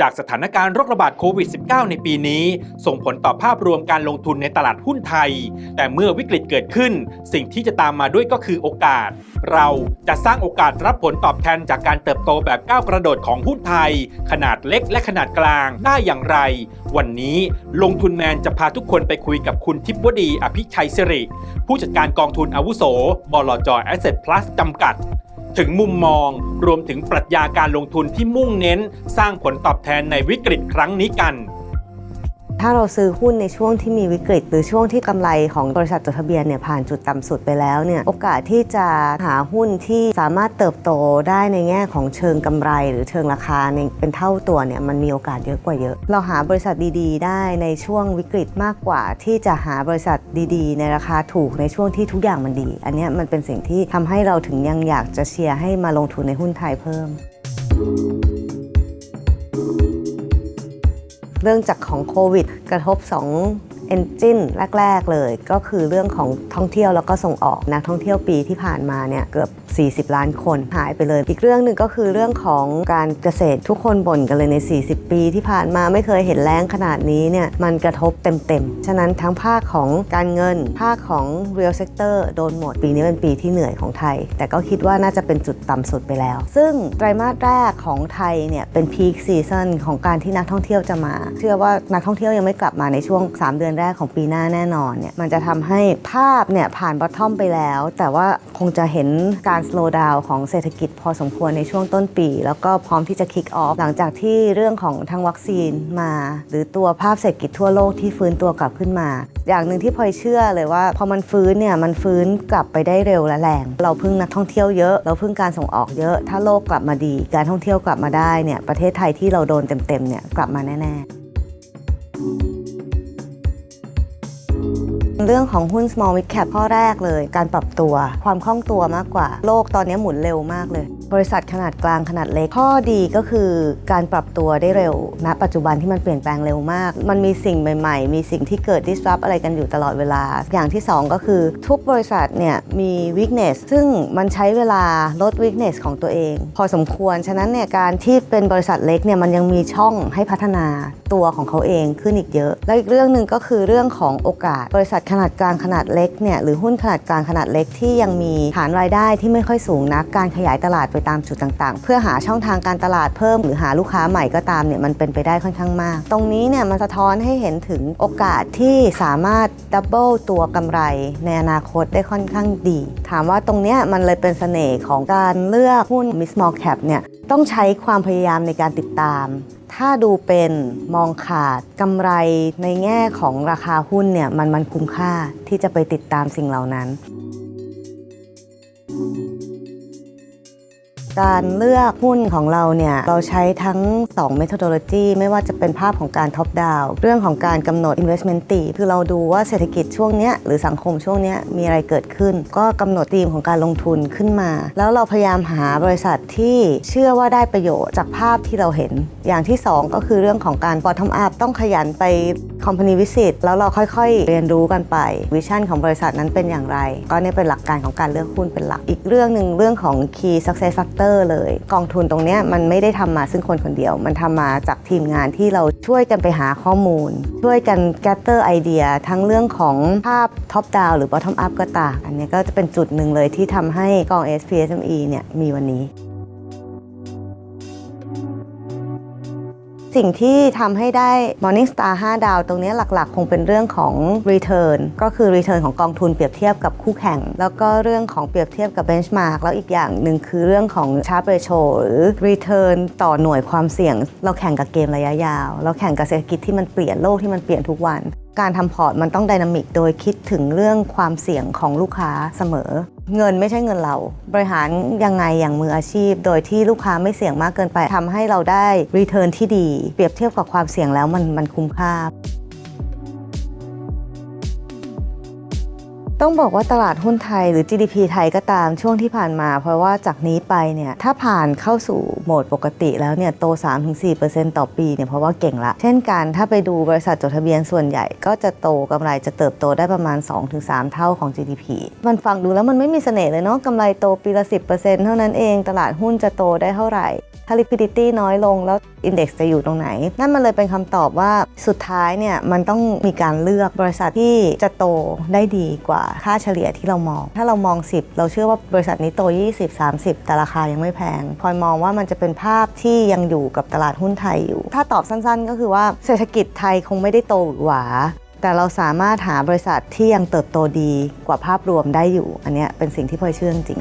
จากสถานการณ์โรคระบาดโควิด -19 ในปีนี้ ส่งผลต่อภาพรวมการลงทุนในตลาดหุ้นไทย แต่เมื่อวิกฤตเกิดขึ้น สิ่งที่จะตามมาด้วยก็คือโอกาส เราจะสร้างโอกาสรับผลตอบแทนจากการเติบโตแบบก้าวกระโดดของหุ้นไทย ขนาดเล็กและขนาดกลางได้อย่างไร วันนี้ลงทุนแมนจะพาทุกคนไปคุยกับคุณทิพวดีอภิชัยสิริ ผู้จัดการกองทุนอาวุโสบลจ Asset Plus จำกัด ถึงมุมมอง รวมถึงปรัชญาการลงทุนที่มุ่งเน้น สร้างผลตอบแทนในวิกฤตครั้งนี้กัน ถ้าเราซื้อหุ้นในช่วงที่มีวิกฤต หรือช่วงที่กำไรของบริษัทจดทะเบียนเนี่ยผ่านจุดต่ำสุดไปแล้วเนี่ยโอกาสที่จะหาหุ้นที่สามารถเติบโตได้ในแง่ของเชิงกำไร หรือเชิงราคาเป็นเท่าตัวเนี่ยมันมีโอกาสเยอะกว่าเยอะ เราหาบริษัทดีๆ ได้ในช่วงวิกฤตมากกว่า ที่จะหาบริษัทดีๆ ในราคาถูกในช่วงที่ทุกอย่างมันดี อันนี้มันเป็นสิ่งที่ทำให้เราถึงยังอยากจะเชียร์ให้มาลงทุนในหุ้นไทยเพิ่ม เรื่องจากของโควิด กระทบ 2 เอนจินแรก ๆ เลย ก็คือเรื่องของท่องเที่ยวแล้วก็ส่งออกนักท่องเที่ยวปีที่ผ่านมาเนี่ยเกือบ40 ล้านคนหายไปเลย อีกเรื่องหนึ่งก็คือเรื่องของการเกษตรทุกคนบ่นกันเลยใน 40 ปีที่ผ่านมาไม่เคยเห็นแล้งขนาดนี้เนี่ยมันกระทบเต็มๆ ฉะนั้นทั้งภาคของการเงิน ภาคของ real sector โดนหมด ปีนี้เป็นปีที่เหนื่อยของไทย แต่ก็คิดว่าน่าจะเป็นจุดต่ำสุดไปแล้ว ซึ่งไตรมาสแรกของไทยเนี่ยเป็น peak season ของการที่นักท่องเที่ยวจะมา เชื่อว่านักท่องเที่ยวยังไม่กลับมาในช่วง 3 เดือนแรกของปีหน้าแน่นอนเนี่ยมันจะทำให้ภาพเนี่ยผ่าน bottom ไปแล้ว แต่ว่าคงจะเห็นการการ slow down ของเศรษฐกิจพอสมควรในช่วงต้นปี แล้วก็พร้อมที่จะ kick off หลังจากที่เรื่องของทางวัคซีนมา หรือตัวภาพเศรษฐกิจทั่วโลกที่ฟื้นตัวกลับขึ้นมา อย่างหนึ่งที่พลอยเชื่อเลยว่า พอมันฟื้นเนี่ยมันฟื้นกลับไปได้เร็วและแรง เราพึ่งนักท่องเที่ยวเยอะ เราพึ่งการส่งออกเยอะ ถ้าโลกกลับมาดี การท่องเที่ยวกลับมาได้เนี่ยประเทศไทยที่เราโดนเต็มๆเนี่ยกลับมาแน่ ๆ เรื่องของหุ้น small mid cap ข้อแรกเลย การปรับตัว ความคล่องตัวมากกว่า โลกตอนนี้หมุนเร็วมากเลย บริษัทขนาดกลางขนาดเล็ก ข้อดีก็คือการปรับตัวได้เร็วณปัจจุบันที่มันเปลี่ยนแปลงเร็วมาก มันมีสิ่งใหม่ ๆ มีสิ่งที่เกิด disrupt อะไรกันอยู่ตลอดเวลา อย่างที่ 2 ก็คือทุกบริษัทเนี่ยมี weakness ซึ่งมันใช้เวลาลด weakness ของตัวเอง พอสมควร ฉะนั้นเนี่ยการที่เป็นบริษัทเล็กเนี่ยมันยังมีช่องให้พัฒนาตัวของเขาเองขึ้นอีกเยอะ แล้วอีกเรื่องหนึ่งก็คือเรื่องของโอกาสบริษัทขนาดกลางขนาดเล็กเนี่ยหรือหุ้นขนาดกลางขนาดเล็กที่ยังมีฐานรายได้ที่ไม่ค่อยสูงนักการขยายตลาดไปตามจุดต่างๆ เพื่อหาช่องทางการตลาดเพิ่ม หรือหาลูกค้าใหม่ก็ตามเนี่ยมันเป็นไปได้ค่อนข้างมาก ตรงนี้เนี่ยมันสะท้อนให้เห็นถึงโอกาสที่สามารถดับเบิลตัวกำไร ในอนาคตได้ค่อนข้างดี ถามว่าตรงเนี้ยมันเลยเป็นเสน่ห์ของการเลือกหุ้น mid small cap เนี่ยต้องใช้ความพยายามในการติดตาม ถ้าดูเป็นมองขาดกำไรในแง่ของราคาหุ้นเนี่ยมันมันคุ้มค่าที่จะไปติดตามสิ่งเหล่านั้น การเลือกหุ้นของเราเนี่ย เราใช้ทั้ง 2 methodology ไม่ว่าจะเป็นภาพของการ top down เรื่องของการกำหนด investment t h e คือเราดูว่าเศรษฐกิจช่วงเนี้ยหรือสังคมช่วงเนี้ยมีอะไรเกิดขึ้น ก็กำหนดธีมของการลงทุนขึ้นมา แล้วเราพยายามหาบริษัทที่เชื่อว่าได้ประโยชน์จากภาพที่เราเห็น อย่างที่ 2 ก็คือเรื่องของการ bottom up ต้องขยันไป company visit แล้วเราค่อยๆ เรียนรู้กันไป วิชั่นของบริษัทนั้นเป็นอย่างไร ก็เนี่ยเป็นหลักการของการเลือกหุ้นเป็นหลัก อีกเรื่องหนึ่งเรื่องของ key success factor เลย กองทุนตรงเนี้ยมันไม่ได้ทำมาซึ่งคนคนเดียว มันทำมาจากทีมงานที่เราช่วยกันไปหาข้อมูล ช่วยกัน gather ไอเดียทั้งเรื่องของภาพ top down หรือ bottom up ก็ตามอันนี้ก็จะเป็นจุดหนึ่งเลยที่ทำให้กอง SPSME เนี่ยมีวันนี้ สิ่งที่ทำให้ได้ Morningstar 5 ดาว ตรงนี้หลักๆ คงเป็นเรื่องของ Return ก็คือ Return ของกองทุนเปรียบเทียบกับคู่แข่ง แล้วก็เรื่องของเปรียบเทียบกับ Benchmark แล้วอีกอย่างหนึ่งคือเรื่องของ Sharp Ratio หรือ Return ต่อหน่วยความเสี่ยง เราแข่งกับเกมระยะยาว เราแข่งกับเศรษฐกิจที่มันเปลี่ยนโลกที่มันเปลี่ยนทุกวัน การทำพอร์ตมันต้องดินามิกโดยคิดถึงเรื่องความเสี่ยงของลูกค้าเสมอ เงินไม่ใช่เงินเรา บริหารยังไงอย่างมืออาชีพ โดยที่ลูกค้าไม่เสี่ยงมากเกินไปทำให้เราได้รีเทิร์นที่ดี เปรียบเทียบกับความเสี่ยงแล้วมันมันคุ้มค่า ต้องบอกว่าตลาดหุ้นไทยหรือ GDP ไทยก็ตามช่วงที่ผ่านมา เพราะว่าจากนี้ไปเนี่ยถ้าผ่านเข้าสู่โหมดปกติแล้วเนี่ยโต 3-4%ต่อปีเนี่ยเพราะว่าเก่งละ เช่นกันถ้าไปดูบริษัทจดทะเบียนส่วนใหญ่ก็จะโตกำไรจะเติบโตได้ประมาณ 2-3 เท่าของ GDP มันฟังดูแล้วมันไม่มีเสน่ห์เลยเนาะกำไรโตปีละ 10%เท่านั้นเอง ตลาดหุ้นจะโตได้เท่าไหร่ถ้า liquidity น้อยลงแล้ว index จะอยู่ตรงไหน นั่นมันเลยเป็นคำตอบว่าสุดท้ายเนี่ยมันต้องมีการเลือกบริษัทที่จะโตได้ดีกว่าค่าเฉลี่ยที่เรามอง ถ้าเรามอง 10 เราเชื่อว่าบริษัทนี้โต 20 30 แต่ราคายังไม่แพงพลอยมองว่ามันจะเป็นภาพที่ยังอยู่กับตลาดหุ้นไทยอยู่ ถ้าตอบสั้นๆ ก็คือว่าเศรษฐกิจไทยคงไม่ได้โตหวือหวาแต่เราสามารถหาบริษัทที่ยังเติบโตดีกว่าภาพรวมได้อยู่ อันเนี้ยเป็นสิ่งที่พลอยเชื่อจริง